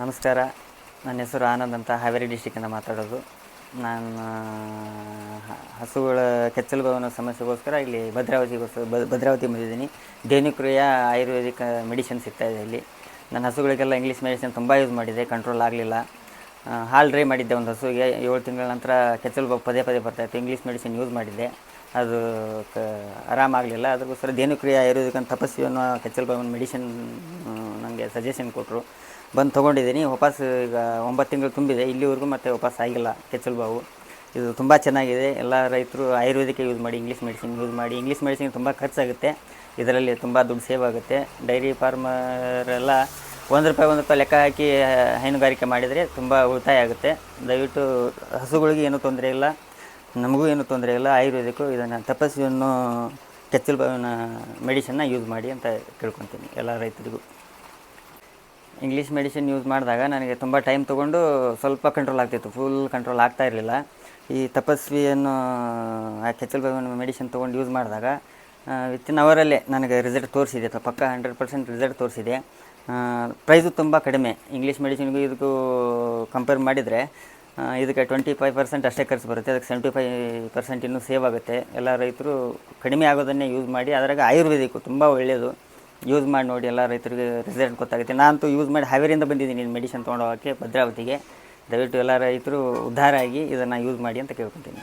ನಮಸ್ಕಾರ. ನನ್ನ ಹೆಸರು ಆನಂದ್ ಅಂತ ಹಾವೇರಿ ಡಿಸ್ಟಿಕ್ಕಿಂದ ಮಾತಾಡೋದು. ನಾನು ಹಸುಗಳ ಕೆಚ್ಚಲು ಬವನ ಸಮಸ್ಯೆಗೋಸ್ಕರ ಇಲ್ಲಿ ಭದ್ರಾವತಿಗೋಸ್ಕರ ಭದ್ರಾವತಿ ಬಂದಿದ್ದೀನಿ. ಡೇನುಕ್ರಿಯ ಆಯುರ್ವೇದಿಕ್ ಮೆಡಿಸಿನ್ ಸಿಗ್ತಾಯಿದೆ ಇಲ್ಲಿ. ನನ್ನ ಹಸುಗಳಿಗೆಲ್ಲ ಇಂಗ್ಲೀಷ್ ಮೆಡಿಸಿನ್ ತುಂಬ ಯೂಸ್ ಮಾಡಿದೆ. ಕಂಟ್ರೋಲ್ ಆಗಲಿಲ್ಲ. ಹಾಲು ಡ್ರೈ ಮಾಡಿದ್ದೆ ಒಂದು ಹಸುವಿಗೆ. ಏಳು ತಿಂಗಳ ನಂತರ ಕೆಚ್ಚಲು ಬಾವು ಪದೇ ಪದೇ ಬರ್ತಾಯಿತ್ತು ಇಂಗ್ಲೀಷ್ ಮೆಡಿಸಿನ್ ಯೂಸ್ ಮಾಡಿದ್ದೆ. ಅದು ಕ ಆರಾಮಾಗಲಿಲ್ಲ ಅದಕ್ಕೋಸ್ಕರ ಧೇನುಕ್ರಿಯೆ ಆಯುರ್ವೇದಿಕ್ ತಪಸ್ವಿ ಅನ್ನೋ ಕೆಚ್ಚಲು ಬಾವಿನ ಮೆಡಿಸಿನ್ ನನಗೆ ಸಜೆಷನ್ ಕೊಟ್ಟರು ಬಂದು ತೊಗೊಂಡಿದ್ದೀನಿ. ವಾಪಸ್ ಈಗ ಒಂಬತ್ತು ತಿಂಗಳು ತುಂಬಿದೆ. ಇಲ್ಲಿವರೆಗೂ ಮತ್ತೆ ವಾಪಸ್ ಆಗಿಲ್ಲ ಕೆಚ್ಚಲು ಬಾವು. ಇದು ತುಂಬ ಚೆನ್ನಾಗಿದೆ. ಎಲ್ಲ ರೈತರು ಆಯುರ್ವೇದಿಕ ಯೂಸ್ ಮಾಡಿ ಇಂಗ್ಲೀಷ್ ಮೆಡಿಸಿನ್ ಯೂಸ್ ಮಾಡಿ. ಇಂಗ್ಲೀಷ್ ಮೆಡಿಸಿನ್ ತುಂಬ ಖರ್ಚಾಗುತ್ತೆ. ಇದರಲ್ಲಿ ತುಂಬ ದುಡ್ಡು ಸೇವ್ ಆಗುತ್ತೆ. ಡೈರಿ ಫಾರ್ಮರೆಲ್ಲ ಒಂದು ರೂಪಾಯಿ ಒಂದು ರೂಪಾಯಿ ಲೆಕ್ಕ ಹಾಕಿ ಹೈನುಗಾರಿಕೆ ಮಾಡಿದರೆ ತುಂಬ ಉಳಿತಾಯ ಆಗುತ್ತೆ. ದಯವಿಟ್ಟು ಹಸುಗಳಿಗೆ ಏನೂ ತೊಂದರೆ ಇಲ್ಲ. ನಮಗೂ ಏನೂ ತೊಂದರೆ ಇಲ್ಲ. ಆಯುರ್ವೇದಿಕ್ಕು ಇದನ್ನು ತಪಸ್ವಿಯನ್ನು ಕೆಚ್ಚಲು ಬಾವಿನ ಮೆಡಿಸನ್ನ ಯೂಸ್ ಮಾಡಿ ಅಂತ ಕೇಳ್ಕೊತೀನಿ ಎಲ್ಲ ರೈತರಿಗೂ. ಇಂಗ್ಲೀಷ್ ಮೆಡಿಸಿನ್ ಯೂಸ್ ಮಾಡಿದಾಗ ನನಗೆ ತುಂಬ ಟೈಮ್ ತೊಗೊಂಡು ಸ್ವಲ್ಪ ಕಂಟ್ರೋಲ್ ಆಗ್ತಿತ್ತು. ಫುಲ್ ಕಂಟ್ರೋಲ್ ಆಗ್ತಾ ಇರಲಿಲ್ಲ. ಈ ತಪಸ್ವಿಯನ್ನು, ಆ ಕೆಚ್ಚಲು ಬಾವಿನ ಮೆಡಿಸಿನ್ ತೊಗೊಂಡು ಯೂಸ್ ಮಾಡಿದಾಗ ವಿತಿನ್ ಅವರಲ್ಲೇ ನನಗೆ ರಿಸಲ್ಟ್ ತೋರಿಸಿದೆ. ಪಕ್ಕ ಹಂಡ್ರೆಡ್ ಪರ್ಸೆಂಟ್ ರಿಸಲ್ಟ್ ತೋರಿಸಿದೆ. ಪ್ರೈಸು ತುಂಬ ಕಡಿಮೆ. ಇಂಗ್ಲೀಷ್ ಮೆಡಿಸಿನ್ಗೂ ಇದಕ್ಕೂ ಕಂಪೇರ್ ಮಾಡಿದರೆ ಇದಕ್ಕೆ ಟ್ವೆಂಟಿ ಫೈವ್ ಪರ್ಸೆಂಟ್ ಅಷ್ಟೇ ಖರ್ಚು ಬರುತ್ತೆ. ಅದಕ್ಕೆ ಸೆವೆಂಟಿ ಫೈವ್ ಪರ್ಸೆಂಟ್ ಇನ್ನೂ ಸೇವ್ ಆಗುತ್ತೆ. ಎಲ್ಲ ರೈತರು ಕಡಿಮೆ ಆಗೋದನ್ನೇ ಯೂಸ್ ಮಾಡಿ, ಅದರಾಗ ಆಯುರ್ವೇದಿಕ್ಕು ತುಂಬ ಒಳ್ಳೆಯದು ಯೂಸ್ ಮಾಡಿ ನೋಡಿ ಎಲ್ಲ ರೈತರಿಗೆ ರಿಸಲ್ಟ್ ಗೊತ್ತಾಗುತ್ತೆ. ನಾನಂತೂ ಯೂಸ್ ಮಾಡಿ ಹಾವೇರಿಯಿಂದ ಬಂದಿದ್ದೀನಿ ಮೆಡಿಸಿನ್ ತೊಗೊಂಡು ಹೋಗೋಕ್ಕೆ ಭದ್ರಾವತಿಗೆ. ದಯವಿಟ್ಟು ಎಲ್ಲ ರೈತರು ಉದ್ಧಾರ ಆಗಿ ಇದನ್ನು ಯೂಸ್ ಮಾಡಿ ಅಂತ ಕೇಳ್ಕೊತೀನಿ.